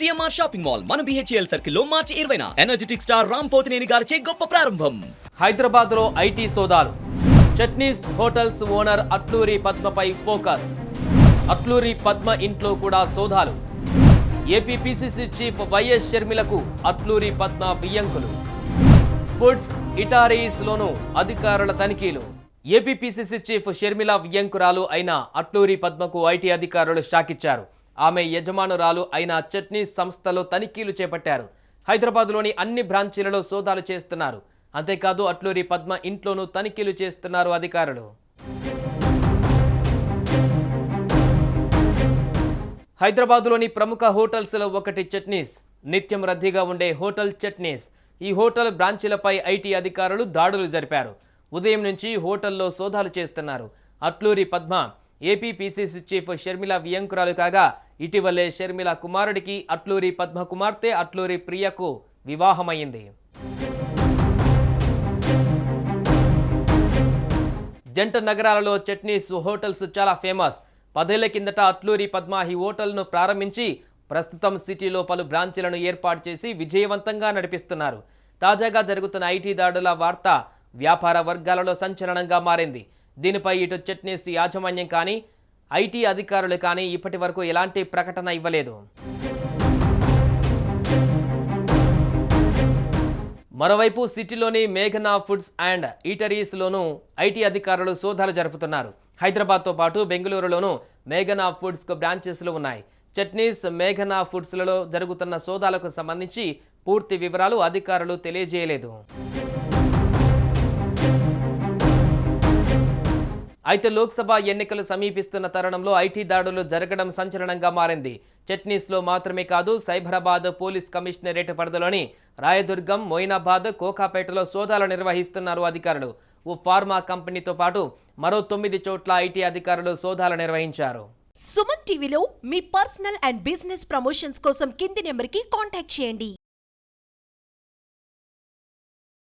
CMR shopping mall మన BHEL సర్కిల్లో మార్చి ఇరవైన. ఎనర్జెటిక్ స్టార్ రామ్ పోతినేని గారిచే గొప్ప ప్రారంభం. హైదరాబాద్లో ఐటీ సోదాలు. చట్నీస్ హోటల్స్ ఓనర్ అట్లూరి పద్మపై ఫోకస్. అట్లూరి పద్మ ఇంట్లో కూడా సోదాలు. ఏపీ పిసిసి చీఫ్ వైఎస్ షర్మిలకు అట్లూరి పద్మ బియ్యంకులు ఫుడ్స్ ఇటారీస్ లోను అధికారుల తనిఖీలు. ఏపీ పిసిసి చీఫ్ షర్మిల వియంకురాలు అయిన అట్లూరి పద్మకు ఐటీ అధికారులు షాకిచ్చారు. ఆమె యజమానురాలు అయిన చట్నీస్ సంస్థలో తనిఖీలు చేపట్టారు. హైదరాబాద్లోని అన్ని బ్రాంచీలలో సోదాలు చేస్తున్నారు. అంతేకాదు అట్లూరి పద్మ ఇంట్లోనూ తనిఖీలు చేస్తున్నారు అధికారులు. హైదరాబాద్లోని ప్రముఖ హోటల్స్లో ఒకటి చట్నీస్ నిత్యం రద్దీగా ఉండే హోటల్ చట్నీస్. ఈ హోటల్ బ్రాంచీలపై ఐటీ అధికారులు దాడులు జరిపారు. ఉదయం నుంచి హోటల్లో సోదాలు చేస్తున్నారు. అట్లూరి పద్మ ఏపీపీసీసీ చీఫ్ షర్మిల వియంకురాలు కాగా ఇటీవలే షర్మిల కుమారుడికి అట్లూరి పద్మ కుమార్తె అట్లూరి ప్రియకు వివాహమైంది. జంట నగరాలలో చట్నీస్ హోటల్స్ చాలా ఫేమస్. పదేళ్ళ కిందట అట్లూరి పద్మ ఈ హోటల్ను ప్రారంభించి ప్రస్తుతం సిటీలో పలు బ్రాంచీలను ఏర్పాటు చేసి విజయవంతంగా నడిపిస్తున్నారు. తాజాగా జరుగుతున్న ఐటీ దాడుల వార్త వ్యాపార వర్గాలలో సంచలనంగా మారింది. దీనిపై ఇటు చట్నీస్ యాజమాన్యం కానీ ఐటీ అధికారులు కానీ ఇప్పటి వరకు ఎలాంటి ప్రకటన ఇవ్వలేదు. మరోవైపు సిటీలోని మేఘనా ఫుడ్స్ అండ్ ఈటరీస్లోనూ ఐటీ అధికారులు సోదాలు జరుపుతున్నారు. హైదరాబాద్తో పాటు బెంగళూరులోనూ మేఘనా ఫుడ్స్కు బ్రాంచెస్లు ఉన్నాయి. చట్నీస్ మేఘనా ఫుడ్స్లలో జరుగుతున్న సోదాలకు సంబంధించి పూర్తి వివరాలు అధికారులు తెలియజేయలేదు. అయితే లోక్సభ ఎన్నికలు సమీపిస్తున్న తరుణంలో ఐటీ దాడులు జరగడం సంచలనంగా మారింది. చట్నీస్లో మాత్రమే కాదు సైబరాబాద్ పోలీస్ కమిషనరేట్ పరిధిలోని రాయదుర్గం మొయినాబాద్ కోకాపేటలో సోదాలు నిర్వహిస్తున్నారు అధికారులు. ఓ ఫార్మా కంపెనీతో పాటు మరో తొమ్మిది చోట్ల ఐటీ అధికారులు సోదాలు నిర్వహించారు. సుమన్ టీవీలో మీ పర్సనల్ అండ్ బిజినెస్ ప్రమోషన్స్ కోసం కింది నెంబర్కి కాంటాక్ట్ చేయండి.